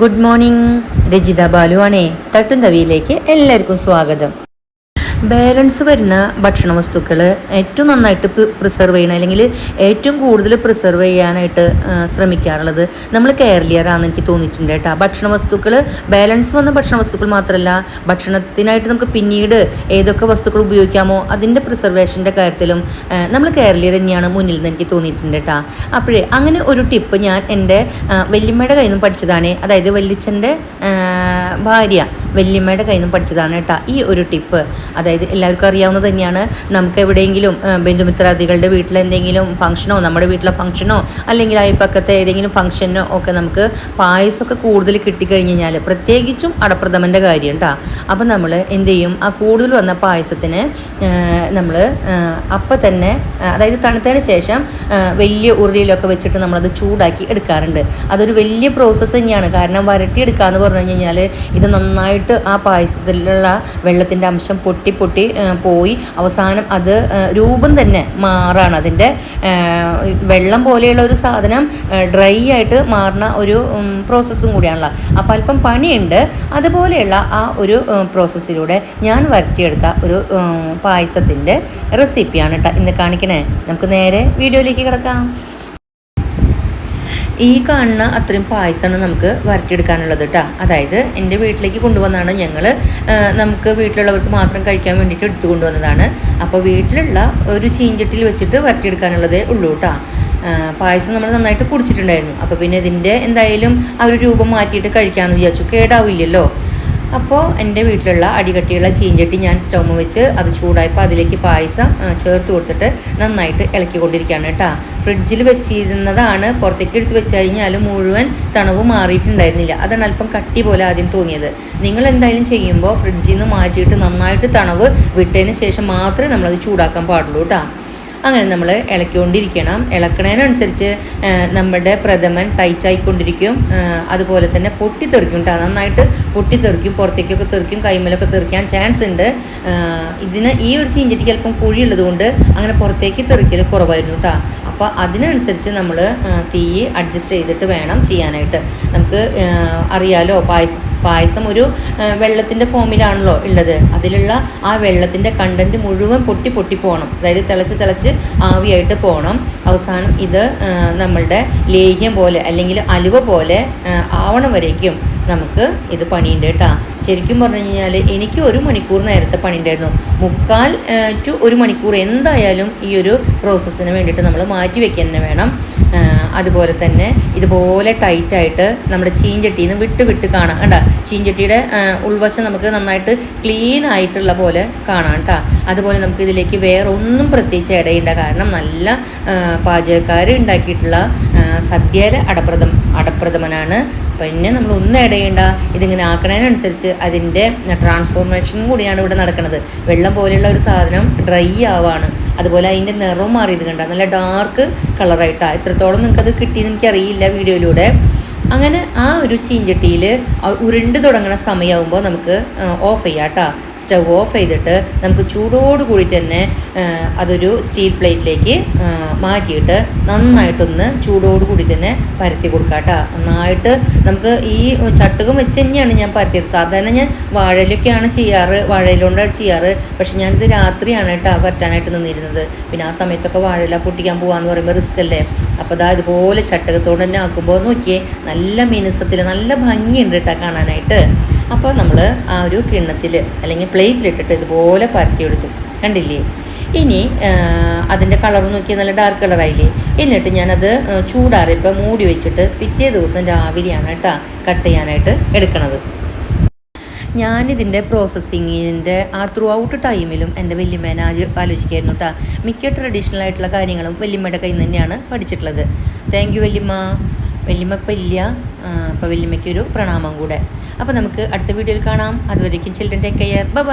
Good morning Rajitha ബാലുവാണേ. തട്ടുന്തവിയിലേക്ക് തട്ടും എല്ലാവർക്കും സ്വാഗതം. ബാലൻസ് വരുന്ന ഭക്ഷണ വസ്തുക്കൾ ഏറ്റവും നന്നായിട്ട് പ്രിസർവ് ചെയ്യണം അല്ലെങ്കിൽ ഏറ്റവും കൂടുതൽ പ്രിസർവ് ചെയ്യാനായിട്ട് ശ്രമിക്കാറുള്ളത് നമ്മൾ കേരളീയരാണെന്ന് എനിക്ക് തോന്നിയിട്ടുണ്ട് കേട്ടോ. ഭക്ഷണ വസ്തുക്കൾ ബാലൻസ് വന്ന ഭക്ഷണ വസ്തുക്കൾ മാത്രമല്ല ഭക്ഷണത്തിനായിട്ട് നമുക്ക് പിന്നീട് ഏതൊക്കെ വസ്തുക്കൾ ഉപയോഗിക്കാമോ അതിന്റെ പ്രിസർവേഷന്റെ കാര്യത്തിലും നമ്മൾ കേരളീയർ തന്നെയാണ് മുന്നിൽ നിന്ന് എനിക്ക് തോന്നിയിട്ടുണ്ട് കേട്ടോ. അപ്പോഴേ അങ്ങനെ ഒരു ടിപ്പ് ഞാൻ എന്റെ വല്യമ്മയുടെ കയ്യിൽ നിന്ന് പഠിച്ചതാണ്. അതായത് വല്യച്ഛന്റെ ഭാര്യ വല്യമ്മയുടെ കയ്യിൽ നിന്ന് പഠിച്ചതാണ് കേട്ടോ ഈ ഒരു ടിപ്പ് അതായത് എല്ലാവർക്കും അറിയാവുന്നത് തന്നെയാണ്. നമുക്ക് എവിടെയെങ്കിലും ബന്ധുമിത്രാദികളുടെ വീട്ടിൽ എന്തെങ്കിലും ഫംഗ്ഷനോ നമ്മുടെ വീട്ടിലെ ഫംഗ്ഷനോ അല്ലെങ്കിൽ അയൽപ്പക്കത്തെ ഏതെങ്കിലും ഫംഗ്ഷനോ ഒക്കെ നമുക്ക് പായസമൊക്കെ കൂടുതൽ കിട്ടിക്കഴിഞ്ഞ് കഴിഞ്ഞാൽ പ്രത്യേകിച്ചും അടപ്രഥമന്റെ കാര്യം കേട്ടോ അപ്പം നമ്മൾ എന്ത് ചെയ്യും? ആ കൂടുതൽ വന്ന പായസത്തിന് നമ്മൾ അപ്പം തന്നെ അതായത് തണുത്തതിന് ശേഷം വലിയ ഉരുളിയിലൊക്കെ വെച്ചിട്ട് നമ്മളത് ചൂടാക്കി എടുക്കാറുണ്ട്. അതൊരു വലിയ പ്രോസസ്സ് തന്നെയാണ്. കാരണം വരട്ടിയെടുക്കുക എന്ന് പറഞ്ഞു കഴിഞ്ഞാൽ ഇത് നന്നായിട്ട് ആ പായസത്തിലുള്ള വെള്ളത്തിന്റെ അംശം പൊട്ടി പൊട്ടി പോയി. അവസാനം അത് രൂപം തന്നെ മാറാണ് അതിന്റെ വെള്ളം പോലെയുള്ള ഒരു സാധനം ഡ്രൈ ആയിട്ട് മാറുന്ന ഒരു പ്രോസസ്സും കൂടിയാണല്ലോ അപ്പോൾ അല്പം പണിയുണ്ട്. അതുപോലെയുള്ള ആ ഒരു പ്രോസസ്സിലൂടെ ഞാൻ വരുത്തിയെടുത്ത ഒരു പായസത്തിന്റെ റെസിപ്പിയാണ് കേട്ടോ ഇന്ന് കാണിക്കണേ. നമുക്ക് നേരെ വീഡിയോയിലേക്ക് കിടക്കാം. ഈ കാണുന്ന അത്രയും പായസമാണ് നമുക്ക് വരട്ടിയെടുക്കാനുള്ളത് കേട്ടോ അതായത് എന്റെ വീട്ടിലേക്ക് കൊണ്ടുവന്നാണ് ഞങ്ങൾ നമുക്ക് വീട്ടിലുള്ളവർക്ക് മാത്രം കഴിക്കാൻ വേണ്ടിയിട്ട് എടുത്തു കൊണ്ടുവന്നതാണ്. അപ്പോൾ വീട്ടിലുള്ള ഒരു ചീഞ്ചട്ടിയിൽ വെച്ചിട്ട് വരട്ടിയെടുക്കാനുള്ളതേ ഉള്ളൂ കേട്ടോ പായസം നമ്മൾ നന്നായിട്ട് കുടിച്ചിട്ടുണ്ടായിരുന്നു. അപ്പോൾ പിന്നെ ഇതിന്റെ എന്തായാലും ആ ഒരു രൂപം മാറ്റിയിട്ട് കഴിക്കാമെന്ന് വിചാരിച്ചു. കേടാവില്ലല്ലോ. അപ്പോൾ എന്റെ വീട്ടിലുള്ള അടികട്ടിയുള്ള ചീഞ്ചട്ടി ഞാൻ സ്റ്റൗമ് വെച്ച് അത് ചൂടായപ്പോൾ അതിലേക്ക് പായസം ചേർത്ത് കൊടുത്തിട്ട് നന്നായിട്ട് ഇളക്കിക്കൊണ്ടിരിക്കുകയാണ് കേട്ടോ. ഫ്രിഡ്ജിൽ വെച്ചിരുന്നതാണ് പുറത്തേക്ക് എടുത്ത് വെച്ച് കഴിഞ്ഞാൽ മുഴുവൻ തണുവ് മാറിയിട്ടുണ്ടായിരുന്നില്ല. അതാണ് അല്പം കട്ടി പോലെ ആദ്യം തോന്നിയത്. നിങ്ങൾ എന്തായാലും ചെയ്യുമ്പോൾ ഫ്രിഡ്ജിൽ നിന്ന് മാറ്റിയിട്ട് നന്നായിട്ട് തണവ് വിട്ടതിന് ശേഷം മാത്രമേ നമ്മളത് ചൂടാക്കാൻ പാടുള്ളൂ കേട്ടോ. അങ്ങനെ നമ്മൾ ഇളക്കിക്കൊണ്ടിരിക്കണം. ഇളക്കണതിനനുസരിച്ച് നമ്മുടെ പ്രഥമൻ ടൈറ്റ് ആയിക്കൊണ്ടിരിക്കും. അതുപോലെ തന്നെ പൊട്ടിത്തെറിക്കും കേട്ടോ നന്നായിട്ട് പൊട്ടിത്തെറിക്കും പുറത്തേക്കൊക്കെ തെറിക്കും കൈമലൊക്കെ തെറിക്കാൻ ചാൻസ് ഉണ്ട്. ഇതിന് ഈ ഒരു ചീഞ്ചട്ടിക്ക് അല്പം കുഴിയുള്ളത് കൊണ്ട് അങ്ങനെ പുറത്തേക്ക് തെറിക്കൽ കുറവായിരുന്നു കേട്ടോ അപ്പോൾ അതിനനുസരിച്ച് നമ്മൾ തീ അഡ്ജസ്റ്റ് ചെയ്തിട്ട് വേണം ചെയ്യാനായിട്ട്. നമുക്ക് അറിയാലോ പായസം പായസം ഒരു വെള്ളത്തിന്റെ ഫോമിലാണല്ലോ ഉള്ളത്. അതിലുള്ള ആ വെള്ളത്തിന്റെ കണ്ടന്റ് മുഴുവൻ പൊട്ടി പൊട്ടി പോകണം അതായത് തിളച്ച് തിളച്ച് ആവിയായിട്ട് പോകണം അവസാനം ഇത് നമ്മളുടെ ലേഹ്യം പോലെ അല്ലെങ്കിൽ അലുവ പോലെ ആവണം വരേക്കും. നമുക്ക് ഇത് പണിയുണ്ട് കേട്ടോ. ശരിക്കും പറഞ്ഞു കഴിഞ്ഞാൽ എനിക്ക് ഒരു മണിക്കൂർ നേരത്തെ പണിയുണ്ടായിരുന്നു. മുക്കാൽ ടു ഒരു മണിക്കൂർ എന്തായാലും ഈ ഒരു പ്രോസസ്സിന് വേണ്ടിയിട്ട് നമ്മൾ മാറ്റി വെക്കാൻ തന്നെ വേണം അതുപോലെ തന്നെ ഇതുപോലെ ടൈറ്റായിട്ട് നമ്മുടെ ചീഞ്ചട്ടിയിൽ നിന്ന് വിട്ട് വിട്ട് കാണാം. കേട്ടോ ചീഞ്ചട്ടിയുടെ ഉൾവശം നമുക്ക് നന്നായിട്ട് ക്ലീൻ ആയിട്ടുള്ള പോലെ കാണാം കേട്ടോ. അതുപോലെ നമുക്ക് ഇതിലേക്ക് വേറെ ഒന്നും പ്രത്യേകിച്ച് ഇടയില്ല കാരണം നല്ല പാചകക്കാർ ഉണ്ടാക്കിയിട്ടുള്ള സദ്യയിലെ അടപ്രഥം അടപ്രഥമനാണ് പിന്നെ നമ്മൾ ഒന്നും ഇടയേണ്ട ഇതിങ്ങനെ ആക്കണതിനനുസരിച്ച് അതിന്റെ ട്രാൻസ്ഫോർമേഷൻ കൂടിയാണ് ഇവിടെ നടക്കുന്നത് വെള്ളം പോലെയുള്ള ഒരു സാധനം ഡ്രൈ ആവാണ്. അതുപോലെ അതിന്റെ നിറം മാറിയത് കണ്ട നല്ല ഡാർക്ക് കളറായിട്ടാണ് എത്രത്തോളം നിങ്ങൾക്കത് കിട്ടിയെന്ന് എനിക്കറിയില്ല വീഡിയോയിലൂടെ. അങ്ങനെ ആ ഒരു ചീഞ്ചട്ടിയിൽ ഉരുണ്ട് തുടങ്ങുന്ന സമയമാകുമ്പോൾ നമുക്ക് ഓഫ് ചെയ്യാം കേട്ടോ സ്റ്റവ് ഓഫ് ചെയ്തിട്ട് നമുക്ക് ചൂടോട് കൂടി തന്നെ അതൊരു സ്റ്റീൽ പ്ലേറ്റിലേക്ക് മാറ്റിയിട്ട് നന്നായിട്ടൊന്ന് ചൂടോട് കൂടി തന്നെ പരത്തി കൊടുക്കാം കേട്ടോ നന്നായിട്ട് നമുക്ക് ഈ ചട്ടുകം വെച്ച് തന്നെയാണ് ഞാൻ പരത്തിയത്. സാധാരണ ഞാൻ വാഴയിലൊക്കെയാണ് ചെയ്യാറ് വാഴയിലുകൊണ്ടാണ് ചെയ്യാറ്. പക്ഷെ ഞാനിത് രാത്രിയാണ് കേട്ടോ പരത്താനായിട്ട് നിന്നിരുന്നത്. പിന്നെ ആ സമയത്തൊക്കെ വാഴയില പൊട്ടിക്കാൻ പോകാമെന്ന് പറയുമ്പോൾ റിസ്ക് അല്ലേ? അപ്പോൾ അതാ ഇതുപോലെ ചട്ടകത്തോട് തന്നെ ആക്കുമ്പോൾ നോക്കിയേ നല്ല മിനുസത്തിൽ നല്ല ഭംഗിയുണ്ട് കേട്ടോ കാണാനായിട്ട്. അപ്പോൾ നമ്മൾ ആ ഒരു കിണ്ണത്തിൽ അല്ലെങ്കിൽ പ്ലേറ്റിലിട്ടിട്ട് ഇതുപോലെ പരത്തിയെടുത്തു കണ്ടില്ലേ? ഇനി അതിന്റെ കളർ നോക്കിയാൽ നല്ല ഡാർക്ക് കളറായില്ലേ എന്നിട്ട് ഞാനത് ചൂടാറിപ്പം മൂടി വെച്ചിട്ട് പിറ്റേ ദിവസം രാവിലെയാണ് കേട്ടോ കട്ട് ചെയ്യാനായിട്ട് എടുക്കണത്. ഞാനിതിന്റെ പ്രോസസ്സിങ്ങിന്റെ ആ ത്രൂ ഔട്ട് ടൈമിലും എന്റെ വല്യമ്മേനെ ആലോചിക്കായിരുന്നു കേട്ടോ. മിക്ക ട്രഡീഷണൽ ആയിട്ടുള്ള കാര്യങ്ങളും വല്യമ്മയുടെ കയ്യിൽ നിന്ന് തന്നെയാണ് പഠിച്ചിട്ടുള്ളത്. താങ്ക് യു വല്യമ്മ. വല്യമ്മ ഇപ്പം ഇല്ല. അപ്പോൾ വല്യമ്മയ്ക്കൊരു പ്രണാമം കൂടെ. അപ്പോൾ നമുക്ക് അടുത്ത വീഡിയോയിൽ കാണാം. അതുവരേക്കും ചിൽഡ്രൻ ടേക്ക് കെയർ ബൈ